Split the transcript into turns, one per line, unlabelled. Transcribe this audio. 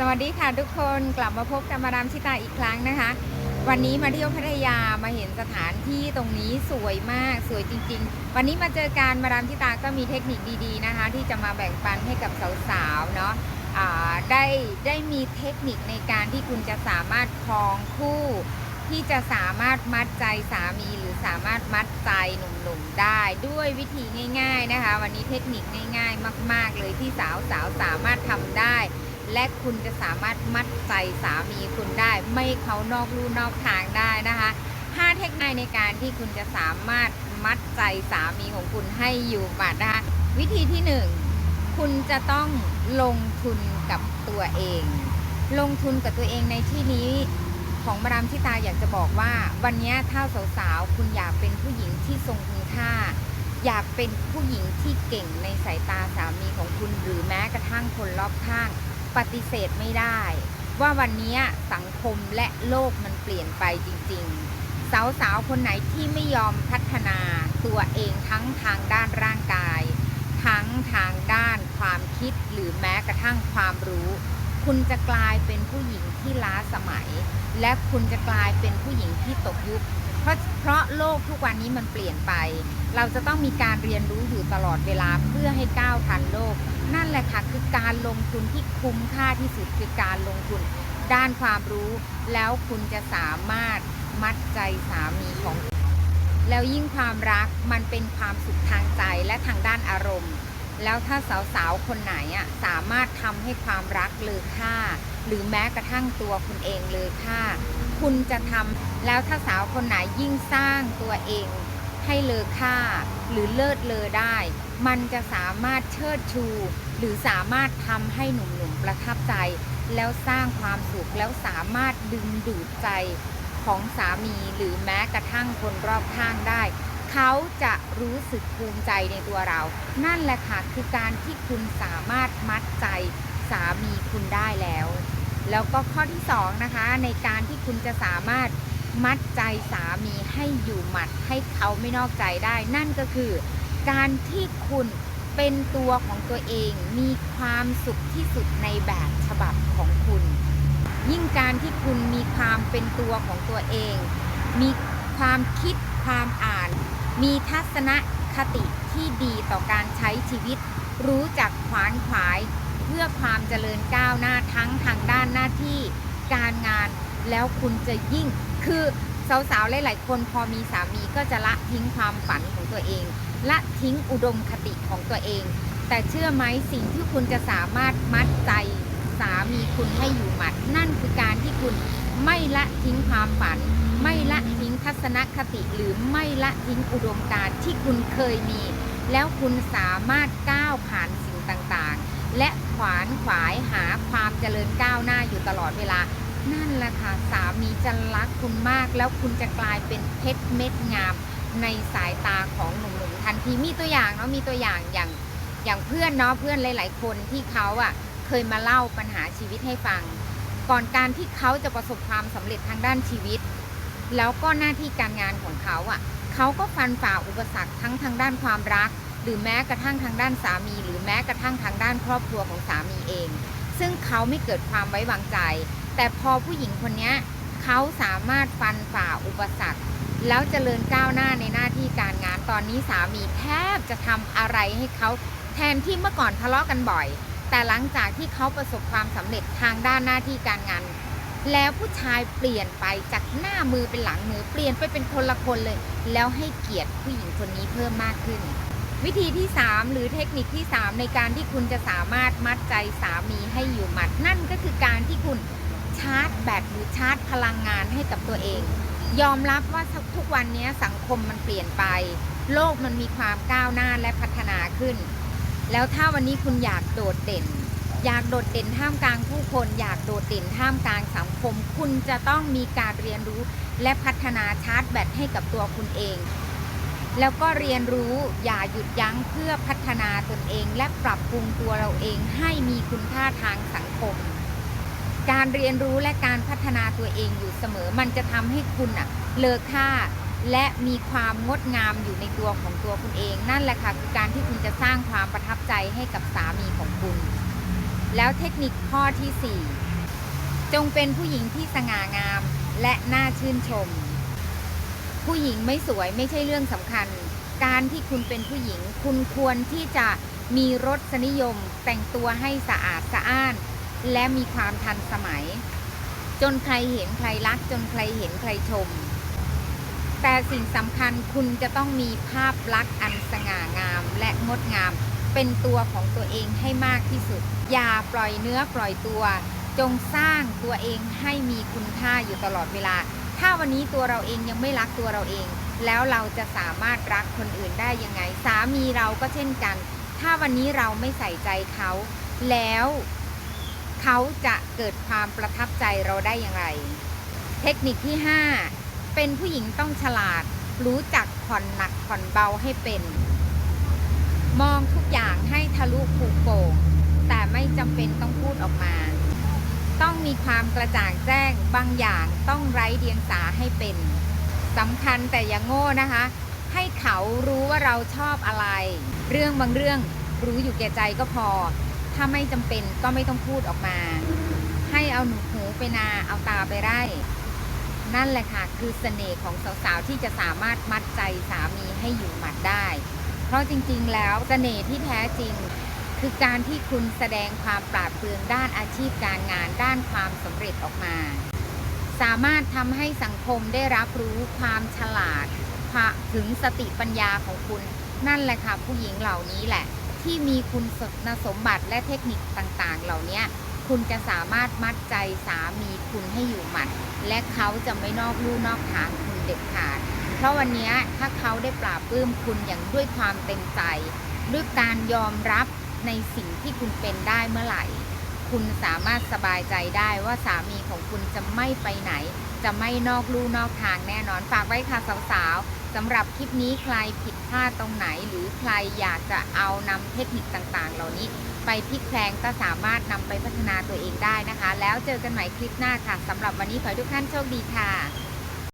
สวัสดีค่ะทุกคนกลับมาพบกับมาดามชิตาอีกครั้งนะคะ วันนี้มาเที่ยวพัทยามาเห็นสถานที่ตรงนี้สวยมากสวยจริง ๆ วันนี้มาเจอการมาดามชิตาก็มีเทคนิคดีๆนะคะ ที่จะมาแบ่งปันให้กับสาวๆเนาะอ่าได้ได้มีเทคนิคในการที่คุณจะสามารถครองคู่ ที่จะสามารถมัดใจสามีหรือสามารถมัดใจหนุ่มๆได้ด้วยวิธีง่าย ๆนะคะ วันนี้เทคนิคง่าย ๆ มาก ๆ เลยที่สาวๆสามารถทำได้ และคุณจะสามารถมัดใจสามีคุณได้ ไม่เขานอกลู่นอกทางได้นะคะ 5 เทคนิคในการที่คุณจะสามารถมัดใจสามีของคุณให้อยู่หมัดนะคะวิธีที่ 1 คุณจะต้องลงทุนกับตัวเอง ลงทุนกับตัวเองในที่นี้ของมาดามทิตาอยากจะบอกว่า วันนี้ถ้าสาวๆคุณอยากเป็นผู้หญิงที่ทรงคุณค่า อยากเป็นผู้หญิงที่เก่งในสายตาสามีของคุณหรือแม้กระทั่งคนรอบข้าง ปฏิเสธไม่ได้ ว่าวันนี้สังคมและโลกมันเปลี่ยนไปจริง ๆ สาวๆ คนไหนที่ไม่ยอมพัฒนาตัวเองทั้งทางด้านร่างกาย ทั้งทางด้านความคิดหรือแม้กระทั่งความรู้ คุณจะกลายเป็นผู้หญิงที่ล้าสมัย และคุณจะกลายเป็นผู้หญิงที่ตกยุคเพราะเพราะโลกทุกวันนี้มันเปลี่ยนไป เราจะต้องมีการเรียนรู้อยู่ตลอดเวลาเพื่อให้ก้าวทันโลก นั่นแหละค่ะคือการลงทุนที่คุ้มค่าที่สุดคือการลงทุนด้านความรู้ แล้วคุณจะสามารถมัดใจสามีของ แล้วยิ่งความรักมันเป็นความสุขทางใจและทางด้านอารมณ์ แล้วถ้าสาวๆคนไหนอะสามารถทำให้ความรักเลอค่า หรือแม้กระทั่งตัวคุณเองเลอค่า คุณจะทำแล้วถ้าสาวคนไหนยิ่งสร้างตัวเองให้เลอค่า หรือเลิศเลอได้ มันจะสามารถเชิดชู หรือสามารถทำให้หนุ่มๆประทับใจ แล้วสร้างความสุขแล้วสามารถดึงดูดใจของสามีหรือแม้กระทั่งคนรอบข้างได้ เขาจะรู้สึกภูมิใจในตัวเรา นั่นแหละค่ะคือการที่คุณสามารถมัดใจสามีคุณได้แล้ว แล้วก็ข้อที่สองนะคะในการที่คุณจะสามารถมัดใจสามีให้อยู่หมัดให้เขาไม่นอกใจได้ นั่นก็คือ การที่คุณเป็นตัวของตัวเองมีความสุขที่สุดในแบบฉบับของคุณ ยิ่งการที่คุณมีความเป็นตัวของตัวเอง มีความคิดความอ่าน มีทัศนคติที่ดีต่อการใช้ชีวิต รู้จักขวานขวาย เพื่อความเจริญก้าวหน้าทั้งทางด้านหน้าที่การงานแล้วคุณจะยิ่งคือสาวๆหลายๆคนพอมีสามีก็จะละทิ้งความฝันของตัวเอง ละทิ้งอุดมคติของตัวเอง แต่เชื่อไหมสิ่งที่คุณจะสามารถมัดใจสามีคุณให้อยู่หมัด นั่นคือการที่คุณไม่ละทิ้งความฝัน ไม่ละทิ้งทัศนคติหรือไม่ละทิ้งอุดมการที่คุณเคยมี แล้วคุณสามารถก้าวผ่านสิ่งต่างๆ และขวานขวายหาความเจริญก้าวหน้าอยู่ตลอดเวลา นั่นแหละค่ะสามีจะรักคุณมาก แล้วคุณจะกลายเป็นเพชรเม็ดงาม ในสายตาของหนุ่มๆทันทีมีตัวอย่างเนาะมีตัวอย่างอย่างอย่างเพื่อนเนาะเพื่อนหลาย ๆ คนที่เขาอะเคยมาเล่าปัญหาชีวิตให้ฟัง ก่อนการที่เขาจะประสบความสำเร็จทางด้านชีวิต แล้วก็หน้าที่การงานของเขาอะเขาก็ฟันฝ่าอุปสรรคทั้งทางด้านความรัก หรือแม้กระทั่งทางด้านสามี หรือแม้กระทั่งทางด้านครอบครัวของสามีเอง ซึ่งเขาไม่เกิดความไว้วางใจ แต่พอผู้หญิงคนนี้เขาสามารถฟันฝ่าอุปสรรค แล้วเจริญก้าวหน้าในหน้าที่การงานตอนนี้สามีแทบจะทำอะไรให้เขาแทนที่เมื่อก่อนทะเลาะกันบ่อย แต่หลังจากที่เขาประสบความสำเร็จทางด้านหน้าที่การงาน แล้วผู้ชายเปลี่ยนไปจากหน้ามือเป็นหลังมือเปลี่ยนไปเป็นคนละคนเลย แล้วให้เกียรติผู้หญิงคนนี้เพิ่มมากขึ้น วิธีที่ 3 หรือเทคนิคที่ 3 ในการที่คุณจะสามารถมัดใจสามีให้อยู่หมัดนั่นก็คือการที่คุณชาร์จแบตหรือชาร์จพลังงานให้กับตัวเอง ยอมรับว่าทุกวันนี้สังคมมันเปลี่ยนไป โลกมันมีความก้าวหน้าและพัฒนาขึ้น แล้วถ้าวันนี้คุณอยากโดดเด่น อยากโดดเด่นท่ามกลางผู้คน อยากโดดเด่นท่ามกลางสังคม คุณจะต้องมีการเรียนรู้และพัฒนาชาร์จแบตให้กับตัวคุณเอง แล้วก็เรียนรู้อย่าหยุดยั้งเพื่อพัฒนาตนเอง และปรับปรุงตัวเราเองให้มีคุณค่าทางสังคม การเรียนรู้และการพัฒนาตัวเองอยู่เสมอ มันจะทำให้คุณอะเลอค่า และมีความงดงามอยู่ในตัวของตัวคุณเอง นั่นแหละค่ะคือการที่คุณจะสร้างความประทับใจให้กับสามีของคุณ แล้วเทคนิคข้อที่จงเป็นผู้หญิงที่สง่างามและน่าชื่นชม ผู้หญิงไม่สวยไม่ใช่เรื่องสำคัญ การที่คุณเป็นผู้หญิง คุณควรที่จะมีรสนิยม แต่งตัวให้สะอาดสะอ้าน และมีความทันสมัย จนใครเห็นใครรัก จนใครเห็นใครชม แต่สิ่งสำคัญคุณจะต้องมีภาพลักษณ์อันสง่างามและงดงาม เป็นตัวของตัวเองให้มากที่สุด อย่าปล่อยเนื้อปล่อยตัว จงสร้างตัวเองให้มีคุณค่าอยู่ตลอดเวลา ถ้าวันนี้ตัวเราเองยังไม่รักตัวเราเอง แล้วเราจะสามารถรักคนอื่นได้ยังไง สามีเราก็เช่นกัน ถ้าวันนี้เราไม่ใส่ใจเขาแล้ว เขาจะเกิดความประทับใจเราได้อย่างไร เทคนิคที่ 5 เป็นผู้หญิงต้องฉลาด รู้จักผ่อนหนักผ่อนเบาให้เป็น มองทุกอย่างให้ทะลุผูกโป่งแต่ไม่จำเป็นต้องพูดออกมา ต้องมีความกระจ่างแจ้งบางอย่างต้องไร้เดียงสาให้เป็นสำคัญแต่อย่างโง่นะคะ ให้เขารู้ว่าเราชอบอะไร เรื่องบางเรื่องรู้อยู่แก่ใจก็พอ ถ้าไม่จำเป็นก็ไม่ต้องพูดออกมา ให้เอาหนูหูไปนาเอาตาไปไร่ นั่นแหละค่ะ คือเสน่ห์ของสาวๆที่จะสามารถมัดใจสามีให้อยู่หมัดได้ เพราะจริงๆแล้วเสน่ห์ที่แท้จริง คือการที่คุณแสดงความปราดเปรื่องด้านอาชีพการงานด้านความสำเร็จออกมา สามารถทำให้สังคมได้รับรู้ความฉลาดถึงสติปัญญาของคุณ นั่นแหละค่ะผู้หญิงเหล่านี้แหละ ที่มีคุณสมบัติและเทคนิคต่างๆ เหล่านี้คุณจะสามารถมัดใจสามีคุณให้อยู่หมัด และเขาจะไม่นอกลู่นอกทางคุณเด็ดขาด เพราะวันนี้ถ้าเขาได้ปราบปลื้มคุณอย่างด้วยความเต็มใจ ด้วยการยอมรับในสิ่งที่คุณเป็นได้เมื่อไหร่ คุณสามารถสบายใจได้ว่าสามีของคุณจะไม่ไปไหน จะไม่นอกลู่นอกทางแน่นอนฝากไว้ค่ะสาวๆ สำหรับคลิปนี้ใครผิดพลาดตรงไหน หรือใครอยากจะเอานำเทคนิคต่างๆ เหล่านี้ไปพลิกแพลงก็สามารถนำไปพัฒนาตัวเองได้นะคะ แล้วเจอกันใหม่คลิปหน้าค่ะสำหรับวันนี้ขอให้ทุกท่านโชคดีค่ะ